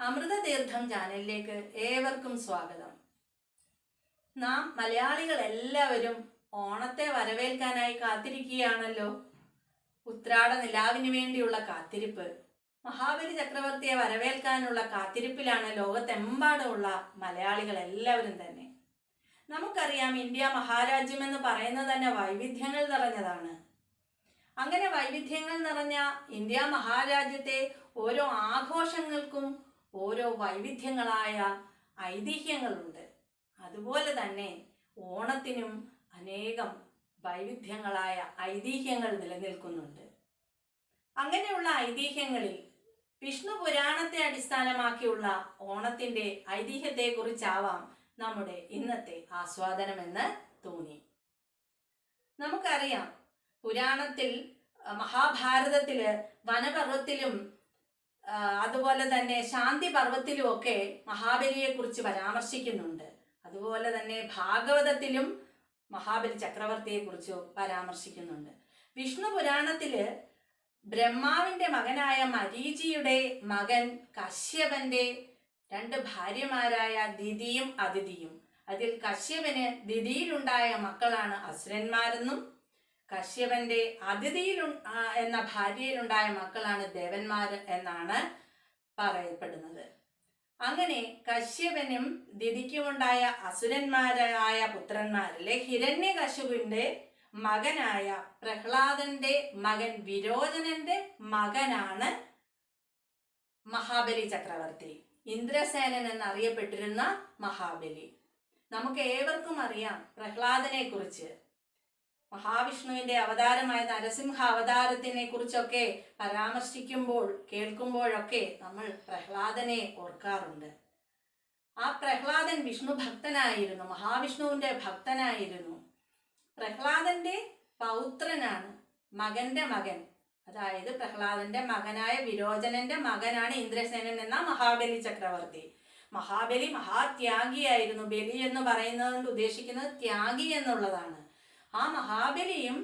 അമൃതതീർത്ഥം ചാനലിലേക്ക് ഏവർക്കും സ്വാഗതം. നാം മലയാളികൾ എല്ലാവരും ഓണത്തെ വരവേൽക്കാനായി കാത്തിരിക്കുകയാണല്ലോ. ഉത്രാട നിലാവിന് വേണ്ടിയുള്ള കാത്തിരിപ്പ് മഹാബലി ചക്രവർത്തിയെ വരവേൽക്കാനുള്ള കാത്തിരിപ്പിലാണ് ലോകത്തെമ്പാടുമുള്ള മലയാളികൾ എല്ലാവരും തന്നെ. നമുക്കറിയാം ഇന്ത്യ മഹാരാജ്യം എന്ന് പറയുന്നത് തന്നെ വൈവിധ്യങ്ങൾ നിറഞ്ഞതാണ്. അങ്ങനെ വൈവിധ്യങ്ങൾ നിറഞ്ഞ ഇന്ത്യ മഹാരാജ്യത്തെ ഓരോ ആഘോഷങ്ങൾക്കും ഓരോ വൈവിധ്യങ്ങളായ ഐതിഹ്യങ്ങളുണ്ട്. അതുപോലെ തന്നെ ഓണത്തിനും അനേകം വൈവിധ്യങ്ങളായ ഐതിഹ്യങ്ങൾ നിലനിൽക്കുന്നുണ്ട്. അങ്ങനെയുള്ള ഐതിഹ്യങ്ങളിൽ വിഷ്ണു പുരാണത്തെ അടിസ്ഥാനമാക്കിയുള്ള ഓണത്തിന്റെ ഐതിഹ്യത്തെക്കുറിച്ചാവാം നമ്മുടെ ഇന്നത്തെ ആസ്വാദനമെന്ന് തോന്നി. നമുക്കറിയാം പുരാണത്തിൽ മഹാഭാരതത്തിൽ വനപർവത്തിലും അതുപോലെ തന്നെ ശാന്തി പർവത്തിലും ഒക്കെ മഹാബലിയെ കുറിച്ച് പരാമർശിക്കുന്നുണ്ട്. അതുപോലെ തന്നെ ഭാഗവതത്തിലും മഹാബലി ചക്രവർത്തിയെ കുറിച്ച് പരാമർശിക്കുന്നുണ്ട്. വിഷ്ണു പുരാണത്തിൽ ബ്രഹ്മാവിന്റെ മകനായ മരീചിയുടെ മകൻ കശ്യപന്റെ രണ്ട് ഭാര്യമാരായ ദിതിയും അതിഥിയും. അതിൽ കശ്യപന് ദിതിയിലുണ്ടായ മക്കളാണ് അസുരന്മാരെന്നും കശ്യപന്റെ അതിഥിയിൽ എന്ന ഭാര്യയിലുണ്ടായ മക്കളാണ് ദേവന്മാർ എന്നാണ് പറയപ്പെടുന്നത്. അങ്ങനെ കശ്യപനും ദിതിക്കുമുണ്ടായ അസുരന്മാരായ പുത്രന്മാരിലെ ഹിരണ്യകശുവിന്റെ മകനായ പ്രഹ്ലാദന്റെ മകൻ വിരോചനന്റെ മകനാണ് മഹാബലി ചക്രവർത്തി. ഇന്ദ്രസേനൻ എന്നറിയപ്പെട്ടിരുന്ന മഹാബലി. നമുക്ക് ഏവർക്കും അറിയാം പ്രഹ്ലാദനെ കുറിച്ച് മഹാവിഷ്ണുവിന്റെ അവതാരമായ നരസിംഹ അവതാരത്തിനെ കുറിച്ചൊക്കെ പരാമർശിക്കുമ്പോൾ കേൾക്കുമ്പോഴൊക്കെ നമ്മൾ പ്രഹ്ലാദനെ ഓർക്കാറുണ്ട്. ആ പ്രഹ്ലാദൻ വിഷ്ണു ഭക്തനായിരുന്നു മഹാവിഷ്ണുവിന്റെ ഭക്തനായിരുന്നു. പ്രഹ്ലാദന്റെ പൗത്രനാണ് മകന്റെ മകൻ. അതായത് പ്രഹ്ലാദന്റെ മകനായ വിരോചനന്റെ മകനാണ് ഇന്ദ്രസേനൻ എന്ന മഹാബലി ചക്രവർത്തി. മഹാബലി മഹാത്യാഗിയായിരുന്നു. ബലി എന്ന് പറയുന്നത് കൊണ്ട് ഉദ്ദേശിക്കുന്നത് ത്യാഗി എന്നുള്ളതാണ്. ആ മഹാബലിയും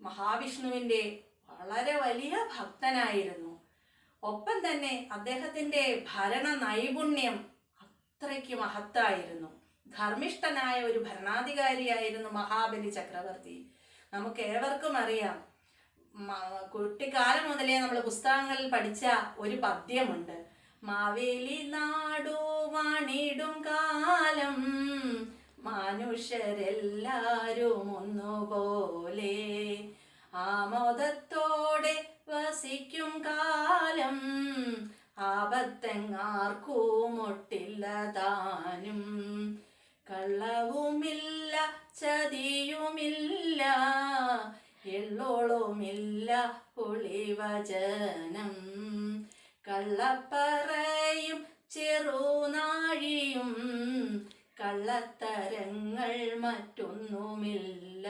മഹാവിഷ്ണുവിന്റെ വളരെ വലിയ ഭക്തനായിരുന്നു. ഒപ്പം തന്നെ അദ്ദേഹത്തിന്റെ ഭരണ നൈപുണ്യം അത്രയ്ക്ക് മഹത്തായിരുന്നു. ധർമ്മിഷ്ഠനായ ഒരു ഭരണാധികാരിയായിരുന്നു മഹാബലി ചക്രവർത്തി. നമുക്ക് ഏവർക്കും അറിയാം കുട്ടിക്കാലം മുതലേ നമ്മൾ പുസ്തകങ്ങളിൽ പഠിച്ച ഒരു പദ്യമുണ്ട്. മാവേലി നാടു വാണിടും കാലം മനുഷ്യരെല്ലാരും ഒന്നുപോലെ ആമോദത്തോടെ വസിക്കും കാലം ആപത്തെങ്ങാർക്കുമൊട്ടില്ല താനും കള്ളവുമില്ല ചതിയുമില്ല എള്ളോളുമില്ല പുളിവചനം. കള്ളപ്പറയും ചെറുനാഴിയും കള്ളത്തരങ്ങൾ മറ്റൊന്നുമില്ല.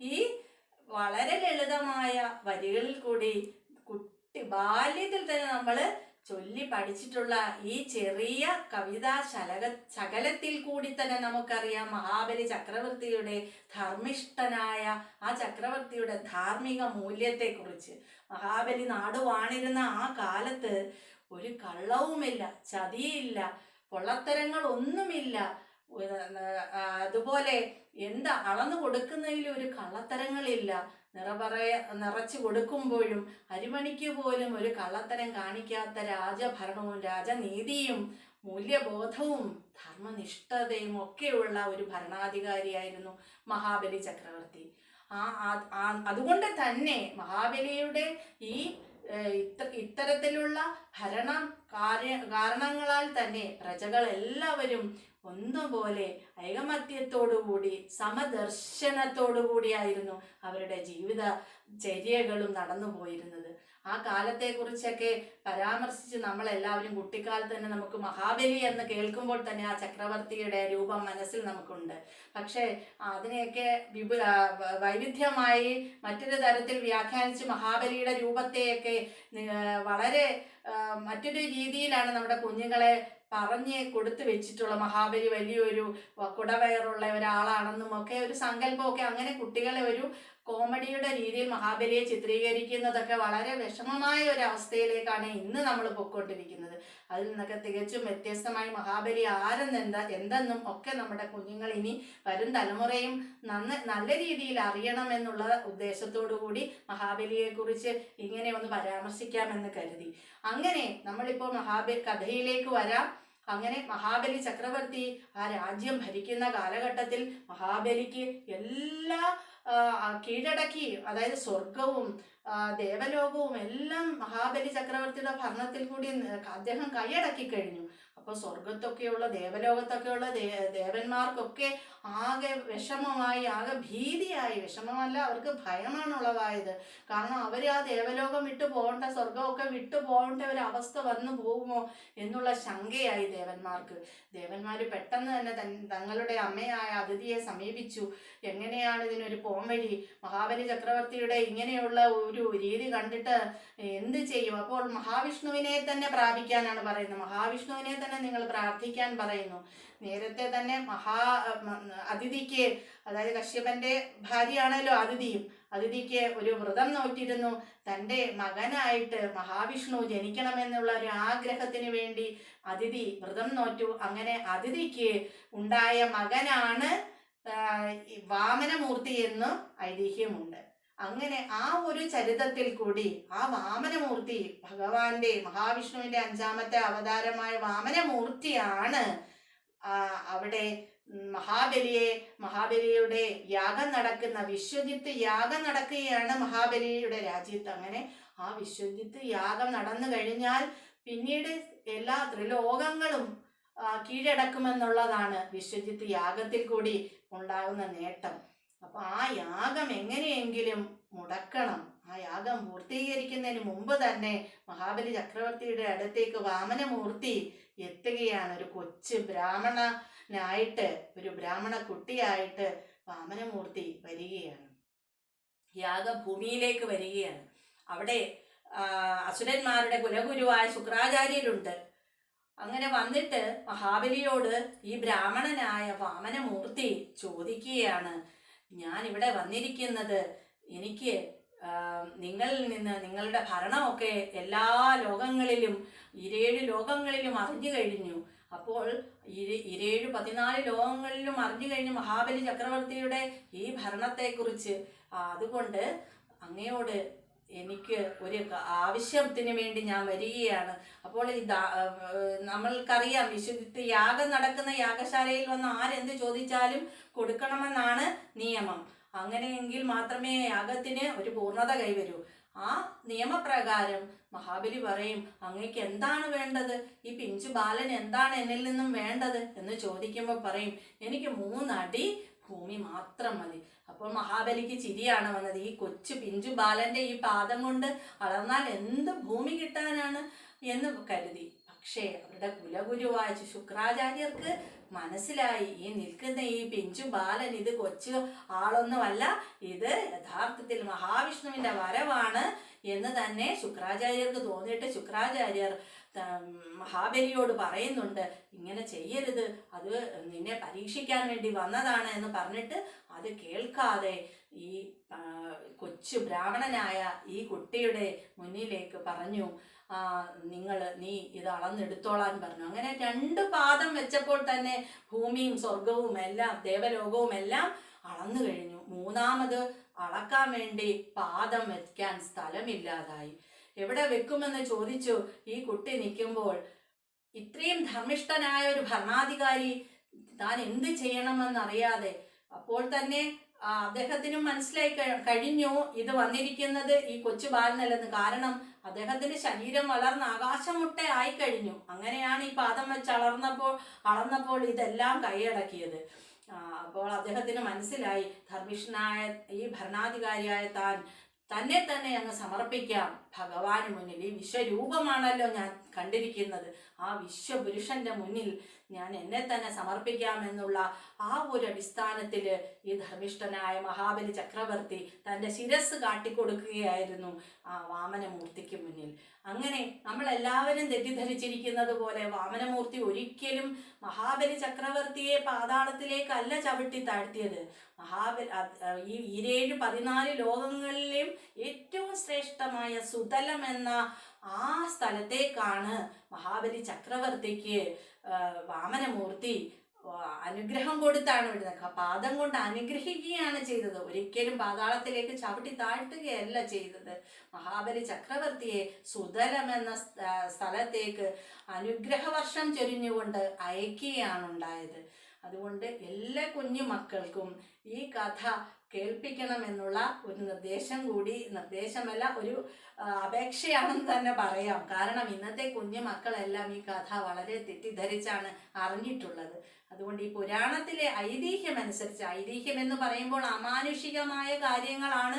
ഈ വളരെ ലളിതമായ വരികളിൽ കൂടി കുട്ടി ബാല്യത്തിൽ തന്നെ നമ്മൾ ചൊല്ലി പഠിച്ചിട്ടുള്ള ഈ ചെറിയ കവിതാ ശലക ശകലത്തിൽ കൂടി തന്നെ നമുക്കറിയാം മഹാബലി ചക്രവർത്തിയുടെ ധർമ്മിഷ്ഠനായ ആ ചക്രവർത്തിയുടെ ധാർമ്മിക മൂല്യത്തെക്കുറിച്ച്. മഹാബലി നാടുവാണിരുന്ന ആ കാലത്ത് ഒരു കള്ളവുമില്ല ചതിയില്ല പൊള്ളത്തരങ്ങൾ ഒന്നുമില്ല അതുപോലെ എന്താ അളന്നു കൊടുക്കുന്നതിൽ ഒരു കള്ളത്തരങ്ങളില്ല. നിറപറയ നിറച്ചു കൊടുക്കുമ്പോഴും അരിമണിക്ക് പോലും ഒരു കള്ളത്തരം കാണിക്കാത്ത രാജഭരണവും രാജനീതിയും മൂല്യബോധവും ധർമ്മനിഷ്ഠതയും ഒക്കെയുള്ള ഒരു ഭരണാധികാരിയായിരുന്നു മഹാബലി ചക്രവർത്തി. ആ അതുകൊണ്ട് തന്നെ മഹാബലിയുടെ ഈ ഇത്തരത്തിലുള്ള ഭരണ കാര്യ കാരണങ്ങളാൽ തന്നെ പ്രജകൾ എല്ലാവരും ഒന്നുപോലെ ഐകമത്യത്തോടുകൂടി സമദർശനത്തോടുകൂടിയായിരുന്നു അവരുടെ ജീവിത ചര്യകളും നടന്നു പോയിരുന്നത് ആ കാലത്തെക്കുറിച്ചൊക്കെ പരാമർശിച്ച് നമ്മളെല്ലാവരും കുട്ടിക്കാലത്ത് തന്നെ നമുക്ക് മഹാബലി എന്ന് കേൾക്കുമ്പോൾ തന്നെ ആ ചക്രവർത്തിയുടെ രൂപം മനസ്സിൽ നമുക്കുണ്ട്. പക്ഷേ അതിനെയൊക്കെ വിപുല വൈവിധ്യമായി മറ്റൊരു തരത്തിൽ വ്യാഖ്യാനിച്ച് മഹാബലിയുടെ രൂപത്തെയൊക്കെ വളരെ മറ്റൊരു രീതിയിലാണ് നമ്മുടെ കുഞ്ഞുങ്ങളെ പറഞ്ഞ് കൊടുത്തു വെച്ചിട്ടുള്ള മഹാബലി വലിയൊരു കുടവയറുള്ള ഒരാളാണെന്നും ഒക്കെ ഒരു സങ്കല്പമൊക്കെ അങ്ങനെ കുട്ടികളെ ഒരു കോമഡിയുടെ രീതിയിൽ മഹാബലിയെ ചിത്രീകരിക്കുന്നതൊക്കെ വളരെ വിഷമമായ ഒരു അവസ്ഥയിലേക്കാണ് ഇന്ന് നമ്മൾ പൊക്കോണ്ടിരിക്കുന്നത് അതിൽ നിന്നൊക്കെ തികച്ചും വ്യത്യസ്തമായി മഹാബലി ആരെന്ന് എന്താ എന്തെന്നും ഒക്കെ നമ്മുടെ കുഞ്ഞുങ്ങൾ ഇനി വരും തലമുറയും നന്ന് നല്ല രീതിയിൽ അറിയണമെന്നുള്ള ഉദ്ദേശത്തോടു കൂടി മഹാബലിയെക്കുറിച്ച് ഇങ്ങനെ ഒന്ന് പരാമർശിക്കാമെന്ന് കരുതി. അങ്ങനെ നമ്മളിപ്പോൾ മഹാബലി കഥയിലേക്ക് വരാം. അങ്ങനെ മഹാബലി ചക്രവർത്തി ആ രാജ്യം ഭരിക്കുന്ന കാലഘട്ടത്തിൽ മഹാബലിക്ക് എല്ലാ കീഴടക്കി അതായത് സ്വർഗവും ദേവലോകവും എല്ലാം മഹാബലി ചക്രവർത്തിയുടെ ഭരണത്തിൽ കൂടി അദ്ദേഹം കൈയടക്കി കഴിഞ്ഞു. അപ്പോൾ സ്വർഗത്തൊക്കെയുള്ള ദേവലോകത്തൊക്കെയുള്ള ദേ ദേവന്മാർക്കൊക്കെ ആകെ വിഷമമായി ആകെ ഭീതിയായി. വിഷമമല്ല അവർക്ക് ഭയമാണ് ഉളവായത്. കാരണം അവർ ആ ദേവലോകം വിട്ടു പോകേണ്ട സ്വർഗമൊക്കെ വിട്ടു പോകേണ്ട ഒരു അവസ്ഥ വന്നു പോകുമോ എന്നുള്ള ശങ്കയായി ദേവന്മാർക്ക്. ദേവന്മാർ പെട്ടെന്ന് തന്നെ തങ്ങളുടെ അമ്മയായ അതിഥിയെ സമീപിച്ചു. എങ്ങനെയാണ് ഇതിനൊരു പോംവഴി? മഹാബലി ചക്രവർത്തിയുടെ ഇങ്ങനെയുള്ള ഒരു രീതി കണ്ടിട്ട് എന്ത് ചെയ്യും? അപ്പോൾ മഹാവിഷ്ണുവിനെ തന്നെ പ്രാപിക്കാനാണ് പറയുന്നത്. മഹാവിഷ്ണുവിനെ തന്നെ നിങ്ങൾ പ്രാർത്ഥിക്കാൻ പറയുന്നു. നേരത്തെ തന്നെ മഹാ അതിഥിക്ക് അതായത് കശ്യപന്റെ ഭാര്യയാണല്ലോ അതിഥിയും. അതിഥിക്ക് ഒരു വ്രതം നോറ്റിരുന്നു. തന്റെ മകനായിട്ട് മഹാവിഷ്ണു ജനിക്കണമെന്നുള്ള ഒരു ആഗ്രഹത്തിന് വേണ്ടി അതിഥി വ്രതം നോറ്റു. അങ്ങനെ അതിഥിക്ക് ഉണ്ടായ മകനാണ് വാമനമൂർത്തി എന്നും ഐതിഹ്യമുണ്ട്. അങ്ങനെ ആ ഒരു ചരിതത്തിൽ കൂടി ആ വാമനമൂർത്തി ഭഗവാന്റെ മഹാവിഷ്ണുവിന്റെ അഞ്ചാമത്തെ അവതാരമായ വാമനമൂർത്തിയാണ് അവിടെ മഹാബലിയെ മഹാബലിയുടെ യാഗം നടക്കുന്ന വിശ്വജിത്ത് യാഗം നടക്കുകയാണ് മഹാബലിയുടെ രാജ്യത്ത്. അങ്ങനെ ആ വിശ്വജിത്ത് യാഗം നടന്നു കഴിഞ്ഞാൽ പിന്നീട് എല്ലാ ത്രിലോകങ്ങളും കീഴടക്കുമെന്നുള്ളതാണ് വിശ്വജിത്ത് യാഗത്തിൽ കൂടി ഉണ്ടാകുന്ന നേട്ടം. അപ്പൊ ആ യാഗം എങ്ങനെയെങ്കിലും മുടക്കണം. ആ യാഗം പൂർത്തീകരിക്കുന്നതിന് മുമ്പ് തന്നെ മഹാബലി ചക്രവർത്തിയുടെ അടുത്തേക്ക് വാമനമൂർത്തി എത്തുകയാണ്. ഒരു കൊച്ചു ബ്രാഹ്മണനായിട്ട് ഒരു ബ്രാഹ്മണ കുട്ടിയായിട്ട് വാമനമൂർത്തി വരികയാണ്. യാഗഭൂമിയിലേക്ക് വരികയാണ്. അവിടെ അസുരന്മാരുടെ കുലഗുരുവായ ശുക്രാചാര്യരുണ്ട്. അങ്ങനെ വന്നിട്ട് മഹാബലിയോട് ഈ ബ്രാഹ്മണനായ വാമനമൂർത്തി ചോദിക്കുകയാണ് ഞാൻ ഇവിടെ വന്നിരിക്കുന്നത് എനിക്ക് നിങ്ങളിൽ നിന്ന് നിങ്ങളുടെ ഭരണമൊക്കെ എല്ലാ ലോകങ്ങളിലും ഇരേഴ് ലോകങ്ങളിലും അറിഞ്ഞു കഴിഞ്ഞു. അപ്പോൾ ഇരേഴ് പതിനാല് ലോകങ്ങളിലും അറിഞ്ഞു കഴിഞ്ഞു മഹാബലി ചക്രവർത്തിയുടെ ഈ ഭരണത്തെക്കുറിച്ച്. അതുകൊണ്ട് അങ്ങയോട് എനിക്ക് ഒരു ആവശ്യത്തിന് വേണ്ടി ഞാൻ വരികയാണ്. അപ്പോൾ ഈ നമ്മൾക്കറിയാം വിശുദ്ധ യാഗം നടക്കുന്ന യാഗശാലയിൽ വന്ന് ആരെന്ത് ചോദിച്ചാലും കൊടുക്കണമെന്നാണ് നിയമം. അങ്ങനെയെങ്കിൽ മാത്രമേ യാഗത്തിന് ഒരു പൂർണത കൈവരൂ. ആ നിയമപ്രകാരം മഹാബലി പറയും അങ്ങേക്ക് എന്താണ് വേണ്ടത്? ഈ പിഞ്ചു ബാലൻ എന്താണ് എന്നിൽ നിന്നും വേണ്ടത്? എന്ന് ചോദിക്കുമ്പോൾ പറയും എനിക്ക് മൂന്നടി ഭൂമി മാത്രം മതി. അപ്പോൾ മഹാബലിക്ക് ചിരിയാണ് വന്നത്. ഈ കൊച്ചു പിഞ്ചു ബാലന്റെ ഈ പാദം കൊണ്ട് അളർന്നാൽ എന്ത് ഭൂമി കിട്ടാനാണ് എന്ന് കരുതി. പക്ഷേ അവരുടെ കുലഗുരുവായ ശുക്രാചാര്യർക്ക് മനസ്സിലായി. ഈ നിൽക്കുന്ന ഈ പിഞ്ചു ബാലൻ ഇത് കൊച്ചു ആളൊന്നുമല്ല ഇത് യഥാർത്ഥത്തിൽ മഹാവിഷ്ണുവിന്റെ വരവാണ് എന്ന് തന്നെ ശുക്രാചാര്യർക്ക് തോന്നിയിട്ട് ശുക്രാചാര്യർ മഹാബലിയോട് പറയുന്നുണ്ട് ഇങ്ങനെ ചെയ്യരുത്. അത് നിന്നെ പരീക്ഷിക്കാൻ വേണ്ടി വന്നതാണ് എന്ന് പറഞ്ഞിട്ട് അത് കേൾക്കാതെ ഈ കൊച്ചു ബ്രാഹ്മണനായ ഈ കുട്ടിയുടെ മുന്നിലേക്ക് പറഞ്ഞു നിങ്ങൾ നീ ഇത് അളന്നെടുത്തോളാൻ പറഞ്ഞു. അങ്ങനെ രണ്ട് പാദം വെച്ചപ്പോൾ തന്നെ ഭൂമിയും സ്വർഗവും എല്ലാം ദേവലോകവും എല്ലാം അളന്നു കഴിഞ്ഞു. മൂന്നാമത് അളക്കാൻ വേണ്ടി പാദം വെക്കാൻ സ്ഥലമില്ലാതായി. എവിടെ വെക്കുമെന്ന് ചോദിച്ചു. ഈ കുട്ടി നിൽക്കുമ്പോൾ ഇത്രയും ധർമ്മിഷ്ഠനായ ഒരു ഭരണാധികാരി താൻ എന്ത് ചെയ്യണമെന്നറിയാതെ അപ്പോൾ തന്നെ അദ്ദേഹത്തിനും മനസ്സിലായി കഴിഞ്ഞു. ഇത് വന്നിരിക്കുന്നത് ഈ കൊച്ചു ബാലനല്ലെന്ന്. കാരണം അദ്ദേഹത്തിന്റെ ശരീരം വളർന്ന് ആകാശമുട്ട ആയി കഴിഞ്ഞു. അങ്ങനെയാണ് ഈ പാദം വെച്ച് അളർന്നപ്പോൾ അളന്നപ്പോൾ ഇതെല്ലാം കൈയടക്കിയത്. അപ്പോൾ അദ്ദേഹത്തിന് മനസ്സിലായി. ധർമ്മിഷ്ഠനായ ഈ ഭരണാധികാരിയായ താൻ തന്നെ തന്നെ അങ്ങ് സമർപ്പിക്കാം. ഭഗവാന് മുന്നിൽ ഈ വിശ്വരൂപമാണല്ലോ ഞാൻ കണ്ടിരിക്കുന്നത്. ആ വിശ്വപുരുഷന്റെ മുന്നിൽ ഞാൻ എന്നെ തന്നെ സമർപ്പിക്കാമെന്നുള്ള ആ ഒരു അടിസ്ഥാനത്തിൽ ഈ ധർമ്മിഷ്ഠനായ മഹാബലി ചക്രവർത്തി തന്റെ ശിരസ് കാട്ടിക്കൊടുക്കുകയായിരുന്നു ആ വാമനമൂർത്തിക്ക് മുന്നിൽ. അങ്ങനെ നമ്മളെല്ലാവരും തെറ്റിദ്ധരിച്ചിരിക്കുന്നത് പോലെ വാമനമൂർത്തി ഒരിക്കലും മഹാബലി ചക്രവർത്തിയെ പാതാളത്തിലേക്കല്ല ചവിട്ടി താഴ്ത്തിയത്. മഹാബലി ഈ ഈരേഴ് പതിനാല് ലോകങ്ങളിലെയും ഏറ്റവും ശ്രേഷ്ഠമായ സുതലം എന്ന ആ സ്ഥലത്തേക്കാണ് മഹാബലി ചക്രവർത്തിക്ക് വാമനമൂർത്തി അനുഗ്രഹം കൊടുത്താണ് വിടുന്നത്. പാദം കൊണ്ട് അനുഗ്രഹിക്കുകയാണ് ചെയ്തത്. ഒരിക്കലും പാതാളത്തിലേക്ക് ചവിട്ടി താഴ്ത്തുകയല്ല ചെയ്തത്. മഹാബലി ചക്രവർത്തിയെ സുതലം എന്ന സ്ഥലത്തേക്ക് അനുഗ്രഹവർഷം ചൊരിഞ്ഞുകൊണ്ട് അയക്കുകയാണ് ഉണ്ടായത്. അതുകൊണ്ട് എല്ലാ കുഞ്ഞു മക്കൾക്കും ഈ കഥ കേൾപ്പിക്കണമെന്നുള്ള ഒരു നിർദ്ദേശം കൂടി നിർദ്ദേശമല്ല ഒരു അപേക്ഷയാണെന്ന് തന്നെ പറയാം. കാരണം ഇന്നത്തെ കുഞ്ഞു മക്കളെല്ലാം ഈ കഥ വളരെ തെറ്റിദ്ധരിച്ചാണ് അറിഞ്ഞിട്ടുള്ളത്. അതുകൊണ്ട് ഈ പുരാണത്തിലെ ഐതിഹ്യം അനുസരിച്ച് ഐതിഹ്യം എന്ന് പറയുമ്പോൾ അമാനുഷികമായ കാര്യങ്ങളാണ്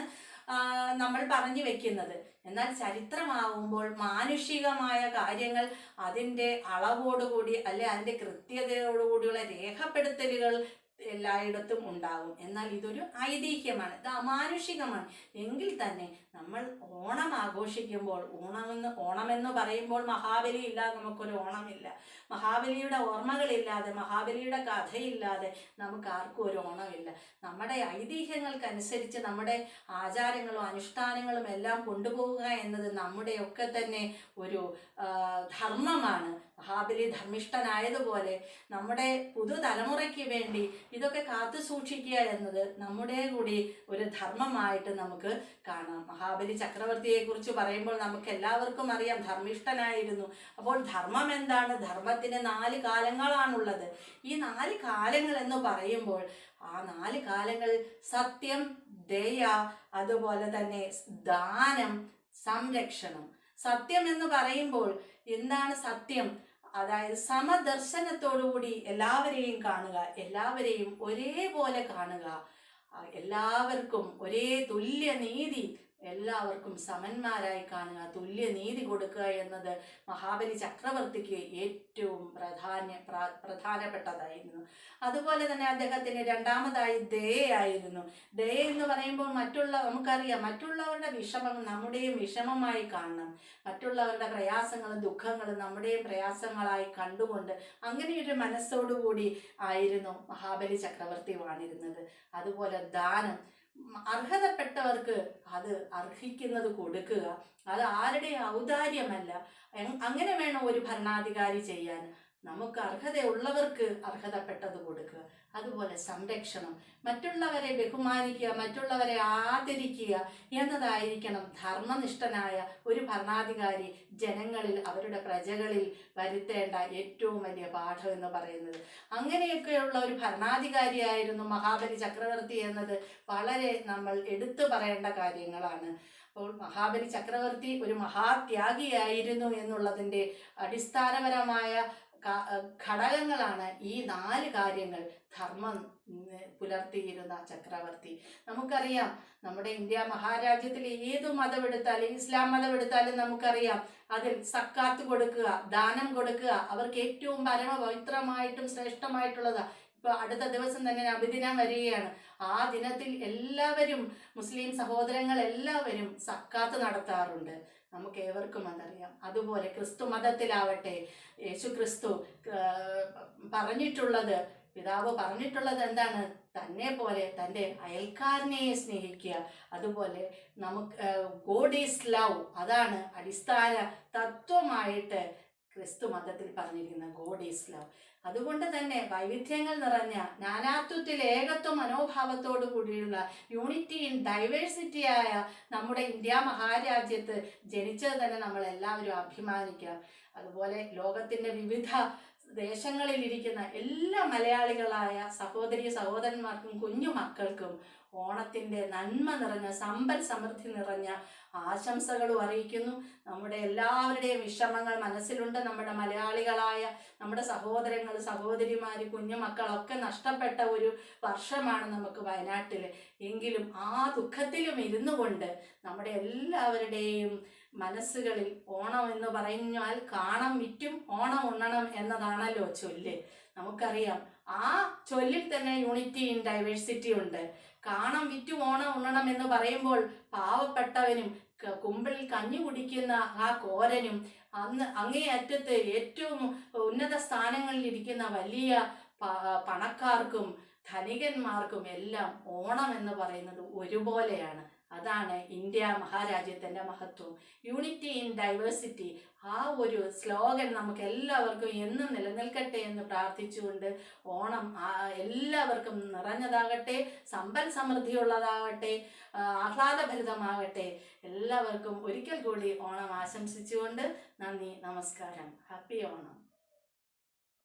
നമ്മൾ പറഞ്ഞു വെക്കുന്നത്. എന്നാൽ ചരിത്രമാവുമ്പോൾ മാനുഷികമായ കാര്യങ്ങൾ അതിന്റെ അളവോടുകൂടി അല്ലെ അതിന്റെ കൃത്യതയോടുകൂടിയുള്ള രേഖപ്പെടുത്തലുകൾ എല്ലായിടത്തും ഉണ്ടാകും എന്നാൽ ഇതൊരു ഐതിഹ്യമാണ്. ഇത് അമാനുഷികമാണ്. എങ്കിൽ തന്നെ നമ്മൾ ഓണം ആഘോഷിക്കുമ്പോൾ ഓണമെന്ന് ഓണമെന്ന് പറയുമ്പോൾ മഹാബലി ഇല്ലാതെ നമുക്കൊരു ഓണമില്ല. മഹാബലിയുടെ ഓർമ്മകളില്ലാതെ മഹാബലിയുടെ കഥയില്ലാതെ നമുക്ക് ആർക്കും ഒരു ഓണമില്ല. നമ്മുടെ ഐതിഹ്യങ്ങൾക്കനുസരിച്ച് നമ്മുടെ ആചാരങ്ങളും അനുഷ്ഠാനങ്ങളും എല്ലാം കൊണ്ടുപോവുക എന്നത് നമ്മുടെയൊക്കെ തന്നെ ഒരു ധർമ്മമാണ്. മഹാബലി ധർമ്മിഷ്ഠനായതുപോലെ നമ്മുടെ പുതുതലമുറയ്ക്ക് വേണ്ടി ഇതൊക്കെ കാത്തു സൂക്ഷിക്കുക എന്നത് നമ്മുടെ കൂടി ഒരു ധർമ്മമായിട്ട് നമുക്ക് കാണാം. മഹാബലി ചക്രവർത്തിയെക്കുറിച്ച് പറയുമ്പോൾ നമുക്ക് എല്ലാവർക്കും അറിയാം ധർമ്മിഷ്ഠനായിരുന്നു. അപ്പോൾ ധർമ്മം എന്താണ്? ധർമ്മത്തിന് നാല് കാലങ്ങളാണുള്ളത്. ഈ നാല് കാലങ്ങൾ എന്ന് പറയുമ്പോൾ ആ നാല് കാലങ്ങൾ സത്യം ദയ അതുപോലെ തന്നെ ദാനം സംരക്ഷണം. സത്യം എന്ന് പറയുമ്പോൾ എന്താണ് സത്യം? അതായത് സമദർശനത്തോടുകൂടി എല്ലാവരെയും കാണുക എല്ലാവരെയും ഒരേപോലെ കാണുക എല്ലാവർക്കും ഒരേ തുല്യ നീതി എല്ലാവർക്കും സമന്മാരായി കാണുക തുല്യ നീതി കൊടുക്കുക എന്നത് മഹാബലി ചക്രവർത്തിക്ക് ഏറ്റവും പ്രാധാന്യ പ്ര- പ്രധാനപ്പെട്ടതായിരുന്നു. അതുപോലെ തന്നെ അദ്ദേഹത്തിന് രണ്ടാമതായി ദയയായിരുന്നു ദയ എന്ന് പറയുമ്പോൾ മറ്റുള്ള നമുക്കറിയാം മറ്റുള്ളവരുടെ വിഷമം നമ്മുടെയും വിഷമമായി കാണണം. മറ്റുള്ളവരുടെ പ്രയാസങ്ങളും ദുഃഖങ്ങളും നമ്മുടെയും പ്രയാസങ്ങളായി കണ്ടുകൊണ്ട് അങ്ങനെ ഒരു മനസ്സോടുകൂടി ആയിരുന്നു മഹാബലി ചക്രവർത്തി വാണിരുന്നത്. അതുപോലെ ദാനം അർഹതപ്പെട്ടവർക്ക് അത് അർഹിക്കുന്നത് കൊടുക്കുക. അത് ആരുടെ ഔദാര്യമല്ല. അങ്ങനെ വേണം ഒരു ഭരണാധികാരി ചെയ്യാൻ. നമുക്ക് അർഹതയുള്ളവർക്ക് അർഹതപ്പെട്ടത് കൊടുക്കുക. അതുപോലെ സംരക്ഷണം. മറ്റുള്ളവരെ ബഹുമാനിക്കുക മറ്റുള്ളവരെ ആദരിക്കുക എന്നതായിരിക്കണം ധർമ്മനിഷ്ഠനായ ഒരു ഭരണാധികാരി ജനങ്ങളിൽ അവരുടെ പ്രജകളിൽ വരുത്തേണ്ട ഏറ്റവും വലിയ പാഠം എന്ന് പറയുന്നത്. അങ്ങനെയൊക്കെയുള്ള ഒരു ഭരണാധികാരിയായിരുന്നു മഹാബലി ചക്രവർത്തി എന്നത്. വളരെ നമ്മൾ എടുത്തു പറയേണ്ട കാര്യങ്ങളാണ്. അപ്പോൾ മഹാബലി ചക്രവർത്തി ഒരു മഹാത്യാഗിയായിരുന്നു എന്നുള്ളതിന്റെ അടിസ്ഥാനപരമായ ഘടകങ്ങളാണ് ഈ നാല് കാര്യങ്ങൾ ധർമ്മം പുലർത്തിയിരുന്ന ചക്രവർത്തി. നമുക്കറിയാം നമ്മുടെ ഇന്ത്യ മഹാരാജ്യത്തിൽ ഏത് മതം എടുത്താലും ഇസ്ലാം മതം എടുത്താലും നമുക്കറിയാം അതിൽ സക്കാത്ത് കൊടുക്കുക ദാനം കൊടുക്കുക അവർക്ക് ഏറ്റവും പരമപവിത്രമായിട്ടും ശ്രേഷ്ഠമായിട്ടുള്ളത്. ഇപ്പൊ അടുത്ത ദിവസം തന്നെ നബിദിനം വരികയാണ്. ആ ദിനത്തിൽ എല്ലാവരും മുസ്ലിം സഹോദരങ്ങൾ എല്ലാവരും സക്കാത്ത് നടത്താറുണ്ട്. നമുക്ക് ഏവർക്കും അതറിയാം. അതുപോലെ ക്രിസ്തു മതത്തിലാവട്ടെ യേശു ക്രിസ്തു പറഞ്ഞിട്ടുള്ളത് പിതാവ് പറഞ്ഞിട്ടുള്ളത് എന്താണ്? തന്നെ പോലെ തന്റെ അയൽക്കാരനെ സ്നേഹിക്കുക. അതുപോലെ നമുക്ക് ഗോഡ് ഈസ് ലവ് അതാണ് അടിസ്ഥാന തത്വമായിട്ട് ക്രിസ്തു മതത്തിൽ പറഞ്ഞിരിക്കുന്ന ഗോഡ് ഈസ് ലവ് അതുകൊണ്ട് തന്നെ വൈവിധ്യങ്ങൾ നിറഞ്ഞ നാനാത്വത്തിൽ ഏകത്വ മനോഭാവത്തോടു കൂടിയുള്ള യൂണിറ്റി ഇൻ ഡൈവേഴ്സിറ്റി ആയ നമ്മുടെ ഇന്ത്യ മഹാരാജ്യത്ത് ജനിച്ചത് തന്നെ നമ്മൾ എല്ലാവരും അഭിമാനിക്കാം അതുപോലെ ലോകത്തിന്റെ വിവിധ ദേശങ്ങളിൽ ഇരിക്കുന്ന എല്ലാ മലയാളികളായ സഹോദരി സഹോദരന്മാർക്കും കുഞ്ഞു മക്കൾക്കും ഓണത്തിന്റെ നന്മ നിറഞ്ഞ സമ്പൽ സമൃദ്ധി നിറഞ്ഞ ആശംസകളും അറിയിക്കുന്നു. നമ്മുടെ എല്ലാവരുടെയും വിഷമങ്ങൾ മനസ്സിലുണ്ട്. നമ്മുടെ മലയാളികളായ നമ്മുടെ സഹോദരങ്ങൾ സഹോദരിമാർ കുഞ്ഞുമക്കളൊക്കെ നഷ്ടപ്പെട്ട ഒരു വർഷമാണ് നമുക്ക് വയനാട്ടിൽ എങ്കിലും ആ ദുഃഖത്തിലും ഇരുന്നു കൊണ്ട് നമ്മുടെ എല്ലാവരുടെയും മനസ്സുകളിൽ ഓണം എന്ന് പറഞ്ഞാൽ കാണം വിറ്റും ഓണം ഉണ്ണണം എന്നതാണല്ലോ ചൊല്ല്. നമുക്കറിയാം. ആ ചൊല്ലിൽ തന്നെ യൂണിറ്റി ഇൻ ഡൈവേഴ്സിറ്റി ഉണ്ട്. കാണം വിറ്റു ഓണം ഉണ്ണണം എന്ന് പറയുമ്പോൾ പാവപ്പെട്ടവനും കുമ്പിളിൽ കഞ്ഞി കുടിക്കുന്ന ആ കോരനും അന്ന് അങ്ങേയറ്റത്ത് ഏറ്റവും ഉന്നത സ്ഥാനങ്ങളിൽ ഇരിക്കുന്ന വലിയ പണക്കാർക്കും ധനികന്മാർക്കും എല്ലാം ഓണം എന്ന് പറയുന്നത് ഒരുപോലെയാണ്. അതാണ് ഇന്ത്യ മഹാരാജ്യത്തിന്റെ മഹത്വം. യൂണിറ്റി ഇൻ ഡൈവേഴ്സിറ്റി ആ ഒരു സ്ലോഗൻ നമുക്ക് എല്ലാവർക്കും എന്നും നിലനിൽക്കട്ടെ എന്ന് പ്രാർത്ഥിച്ചുകൊണ്ട് ഓണം എല്ലാവർക്കും നിറഞ്ഞതാകട്ടെ സമ്പൽ സമൃദ്ധിയുള്ളതാകട്ടെ ആഹ്ലാദഭരിതമാകട്ടെ. എല്ലാവർക്കും ഒരിക്കൽ കൂടി ഓണം ആശംസിച്ചുകൊണ്ട് നന്ദി നമസ്കാരം. ഹാപ്പി ഓണം